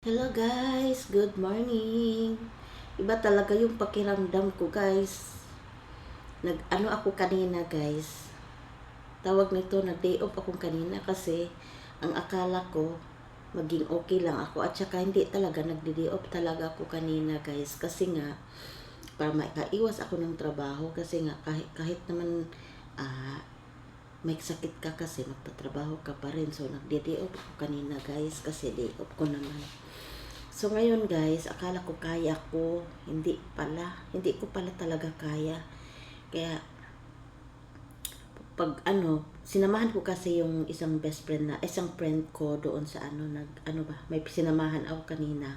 Hello guys, good morning. Iba talaga yung pakiramdam ko guys. Nag ano ako kanina guys. Tawag nito nag day off akong kanina kasi ang akala ko maging okay lang ako at saka hindi talaga nagdi day off talaga ako kanina guys kasi nga para makaiwas ako ng trabaho kasi nga kahit kahit naman may sakit ka kasi magtatrabaho ka pa rin so nagdi-day off ako kanina guys kasi day ko naman So ngayon guys, akala ko kaya ko, hindi pala, hindi ko pala talaga kaya. Kaya pag ano, sinamahan ko kasi yung isang best friend na, isang friend ko doon sa ano, nag, ano ba, may sinamahan ako kanina.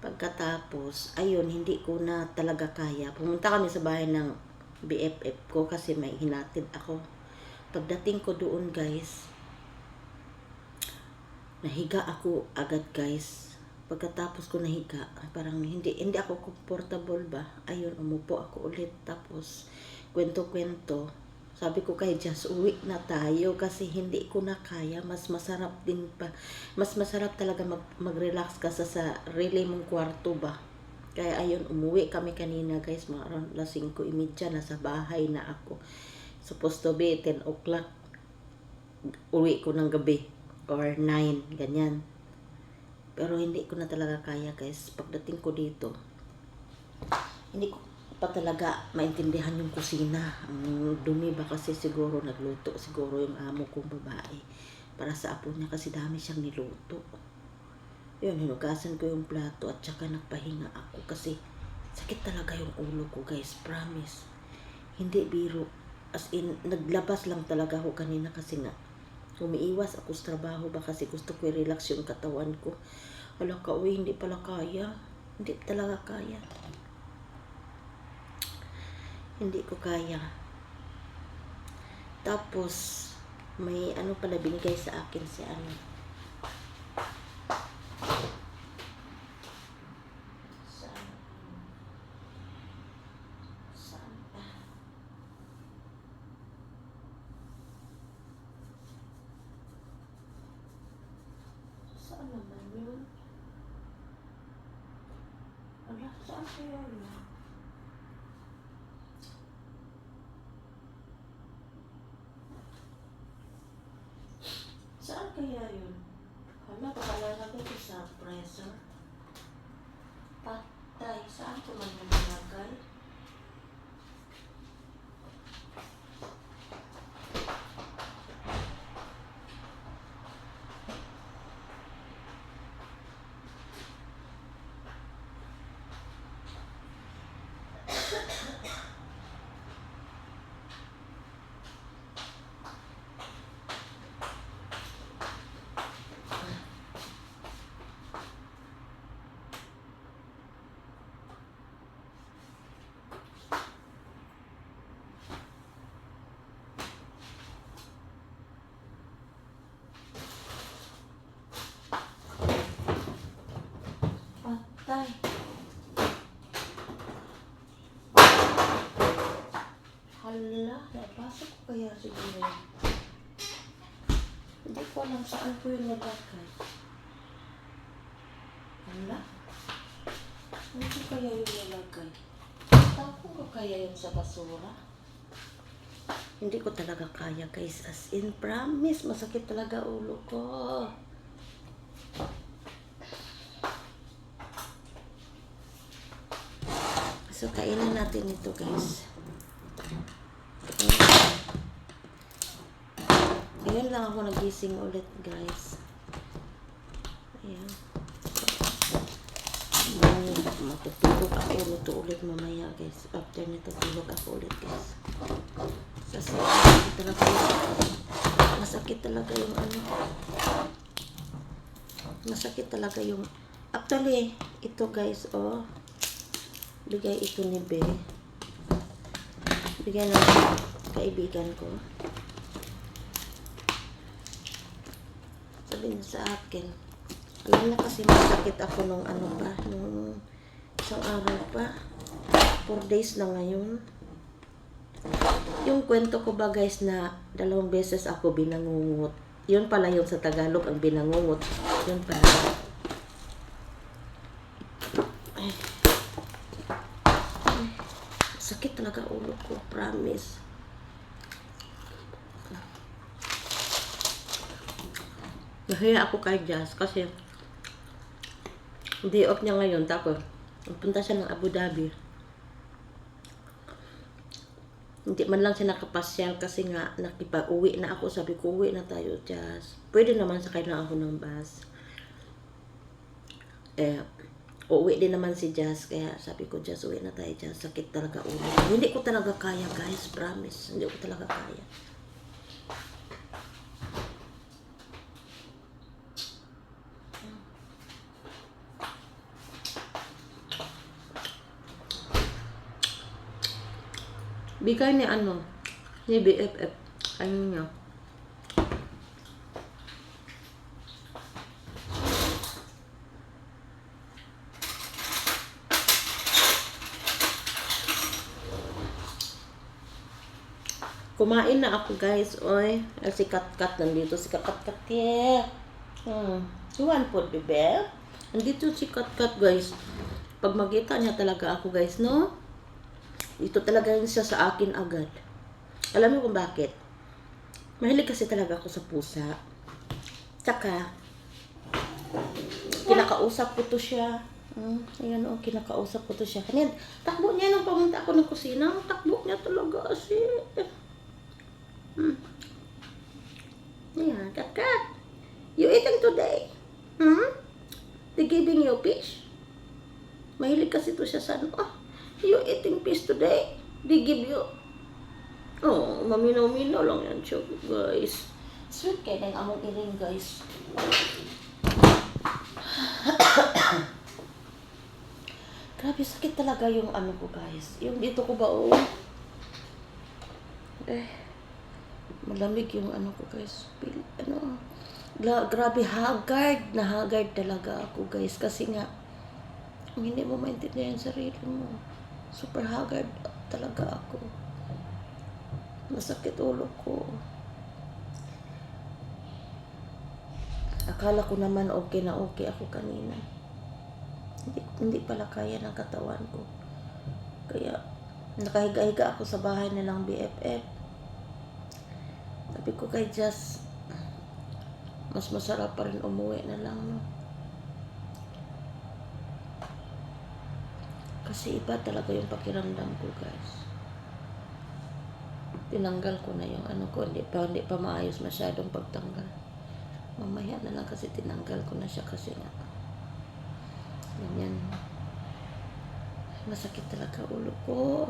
Pagkatapos, ayun, hindi ko na talaga kaya. Pumunta kami sa bahay ng BFF ko kasi may hinatid ako. Pagdating ko doon guys, nahiga ako agad guys pagkatapos ko nahiga, parang hindi hindi ako comfortable ba. Ayun, umupo ako ulit tapos kwento-kwento. Sabi ko kay Jazz, uwi na tayo kasi hindi ko na kaya. Mas masarap din pa. Mas masarap talaga mag, mag-relax ka sa sarili mong kwarto ba. Kaya ayun, umuwi kami kanina guys. Mga around las 5.30 nasa bahay na ako. Supposed to be 10 o'clock. Uwi ko ng gabi. Or 9, ganyan pero hindi ko na talaga kaya guys. Pagdating ko dito, hindi ko pa talaga maintindihan yung kusina. Ang dumi ba kasi siguro nagluto. Siguro yung amo kong babae. Para sa apo niya kasi dami siyang niluto. Yun, hinugasan ko yung plato at saka nagpahinga ako kasi sakit talaga yung ulo ko guys. Promise. Hindi biro. As in, naglabas lang talaga ako kanina kasi nga umiiwas ako sa trabaho ba kasi gusto ko i-relax yung katawan ko. Wala ka, uy, hindi pala kaya. Hindi talaga kaya. Hindi ko kaya. Tapos, may ano pala binigay sa akin si ano. Saan? Saan ba? Saan naman yun? Ala, saan kaya yun? Saan kaya yun? Hala, pakalala ko ito sa presser. Patay, saan ko man yung nilagay? Patay. Hala, napasok ko kaya siguro. Hindi ko alam saan ko yung nabakay. Hala. Ko kaya yung nalagay? Tapo ko kaya yung sa basura? Hindi ko talaga kaya guys. As in, promise, masakit talaga ulo ko. So, kainin natin ito, guys. Ngayon lang ako nagising ulit, guys. Ayan. Matutulog ako ulit ulit mamaya, guys. After nito, tulog ako ulit, guys. Kasi, masakit talaga masakit talaga yung ano. Masakit talaga yung, actually, ito, guys, oh. Bigay ito ni Be. Bigay ng kaibigan ko. Sabi niya sa akin. Alam niya kasi masakit ako nung ano pa, nung isang araw pa. Four days na ngayon. Yung kwento ko ba guys na dalawang beses ako binangungot. Yun pala yung sa Tagalog ang binangungot. Yun pala. Talaga ulo ko, promise. Nahiya ako kay Jazz kasi day off niya ngayon tapos punta siya ng Abu Dhabi. Hindi man lang siya nakapasyal kasi nga nakipag-uwi na ako. Sabi ko, uwi na tayo, Jazz. Pwede naman sakay lang ako ng bus. Eh, uuwi din naman si Jazz. Kaya sabi ko, Jazz, uwi na tayo, Jazz. Sakit talaga ulo. Hindi ko talaga kaya, guys. Promise. Hindi ko talaga kaya. Bigay ni ano, ni BFF. Ano niya? Kumain na ako guys, oy. Eh, Si Kat-Kat nandito, si Kat-Kat. Hmm. Iwan po, bebe. Nandito si Kat-Kat guys. Pag magkita niya talaga ako guys, no? Dito talaga yun siya sa akin agad. Alam mo kung bakit? Mahilig kasi talaga ako sa pusa. Tsaka, kinakausap ko to siya. Hmm, ayan o, kinakausap ko to siya. Kanyan, takbo niya nung pumunta ako ng kusina. Takbo niya talaga kasi. Hmm. Ayan, kat kat. You eating today? Hmm? They giving you fish? Mahilig kasi to siya sa ano. Ah, you eating fish today? They give you... Oh, maminaw-minaw lang yan siya, guys. Sweet kaya ng among iring, guys. Grabe, sakit talaga yung ano ko, guys. Yung dito ko ba, oh. Eh, malamig yung ano ko, guys. Ano, gra- grabe, haggard na haggard talaga ako, guys. Kasi nga, hindi mo maintindihan sarili mo. Super haggard talaga ako. Masakit ulo ko. Akala ko naman okay na okay ako kanina. Hindi, hindi pala kaya ng katawan ko. Kaya, nakahiga-higa ako sa bahay nilang BFF. Sabi ko kay Jess, mas masarap pa rin umuwi na lang, no? Kasi iba talaga yung pakiramdam ko, guys. Tinanggal ko na yung ano ko, hindi pa, hindi pa maayos masyadong pagtanggal. Mamaya na lang kasi tinanggal ko na siya kasi nga. Ganyan. Masakit talaga ulo ko.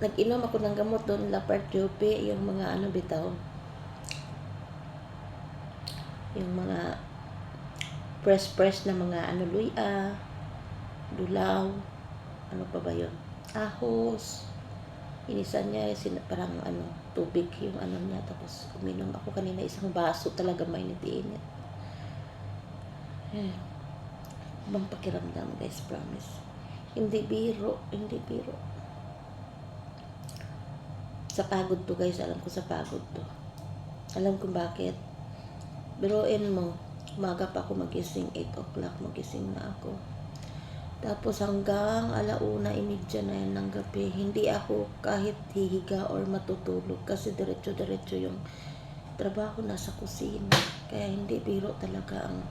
Nag-inom ako ng gamot doon, Lapartiope, yung mga ano bitaw. Yung mga press-press na mga ano, luya, dulaw, ano pa ba yun? Ahos. Inisan niya, sin- parang ano, tubig yung ano niya. Tapos uminom ako kanina isang baso talaga mainit-init. Eh, ibang pakiramdam guys, promise. Hindi biro, hindi biro. Sa pagod to guys, alam ko sa pagod to. Alam kung bakit. Biruin mo, umaga pa ako magising, 8 o'clock magising na ako. Tapos hanggang alauna, imidya na yan ng gabi, hindi ako kahit hihiga or matutulog kasi diretso-diretso yung trabaho nasa kusina. Kaya hindi biro talaga ang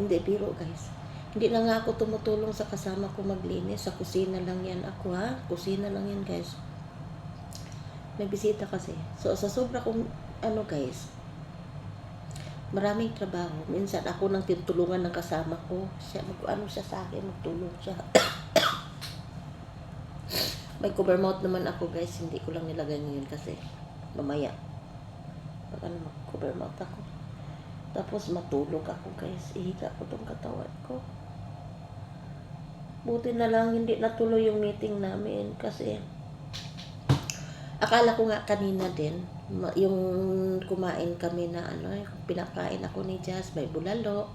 hindi biro guys. Hindi na nga ako tumutulong sa kasama ko maglinis. Sa kusina lang yan ako ha. Kusina lang yan guys. May bisita kasi. So sa sobra kong ano guys, maraming trabaho. Minsan ako nang tinutulungan ng kasama ko. Siya, mag, ano siya sa akin, magtulong siya. May cover mouth naman ako guys. Hindi ko lang nilagay ngayon kasi mamaya. Pag ano, mag-cover mouth ako. Tapos matulog ako guys. Ihiga ko tong katawan ko. Buti na lang hindi natuloy yung meeting namin kasi akala ko nga kanina din yung kumain kami na ano, yung pinakain ako ni Jazz, may bulalo.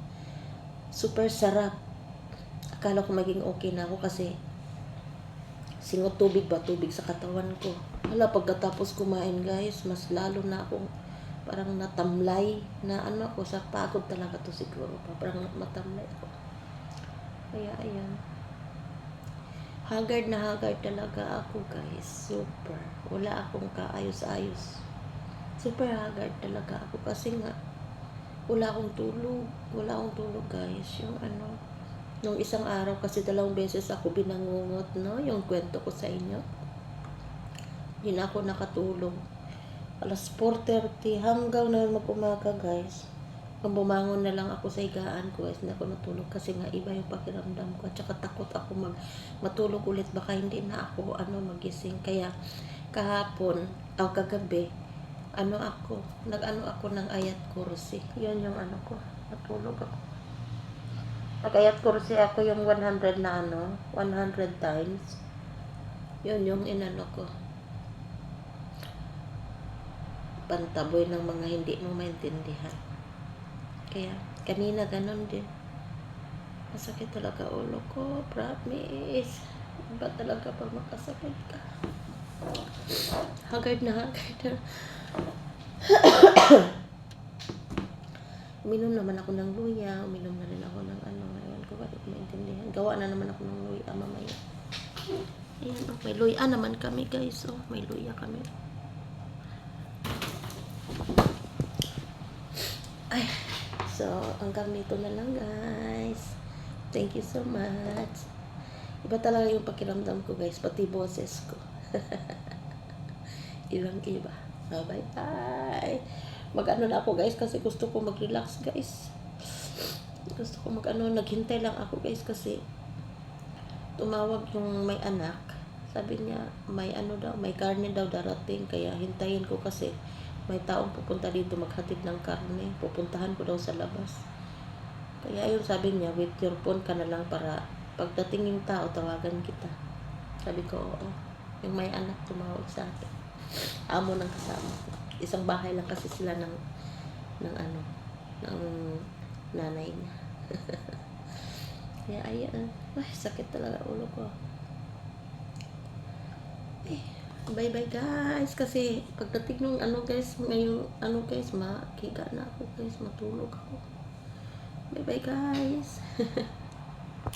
Super sarap. Akala ko maging okay na ako kasi singot tubig ba tubig sa katawan ko. Hala, pagkatapos kumain guys, mas lalo na akong parang natamlay na ano ako sa pagod talaga to siguro. Parang matamlay ako. Kaya ayan. Haggard na haggard talaga ako guys. Super. Wala akong kaayos-ayos. Super haggard talaga ako kasi nga wala akong tulog. Wala akong tulog guys. Yung ano, nung isang araw kasi dalawang beses ako binangungot, no? Yung kwento ko sa inyo. Hindi na ako nakatulog. Alas 4.30 hanggang na mag-umaga guys. Kung bumangon na lang ako sa higaan ko guys, hindi ako natulog kasi nga iba yung pakiramdam ko. At saka takot ako mag matulog ulit baka hindi na ako ano magising. Kaya kahapon, o kagabi, ano ako, nag-ano ako ng ayat kursi. Yun yung ano ko, natulog ako. Nag-ayat kursi ako yung 100 na ano, 100 times. Yun yung inano ko. Pantaboy ng mga hindi mo maintindihan. Kaya, kanina ganun din. Masakit talaga ulo ko, promise. Iba talaga pag makasakit ka. Haggard na haggard na. uminom naman ako ng luya, uminom na rin ako ng ano, ewan ko bakit maintindihan. Gawa na naman ako ng luya mamaya. Ayan, oh, may luya naman kami guys, oh, may luya kami. Ay, so, hanggang dito na lang guys. Thank you so much. Iba talaga yung pakiramdam ko guys, pati boses ko. Ibang iba. Oh, bye bye. Mag-ano na ako guys kasi gusto ko mag-relax guys. Gusto ko mag-ano, naghintay lang ako guys kasi tumawag yung may anak. Sabi niya, may ano daw, may karne daw darating. Kaya hintayin ko kasi may taong pupunta dito maghatid ng karne. Pupuntahan ko daw sa labas. Kaya yun sabi niya, with your phone ka na lang para pagdating yung tao, tawagan kita. Sabi ko, oo. Yung may anak tumawag sa akin. Amo ng kasama. Isang bahay lang kasi sila ng ng ano, ng nanay niya. Kaya ayan. Ay, sakit talaga ulo ko. Eh, bye bye guys. Kasi pagdating nung ano guys, ngayong ano guys, makiga na ako guys, matulog ako. Bye bye guys.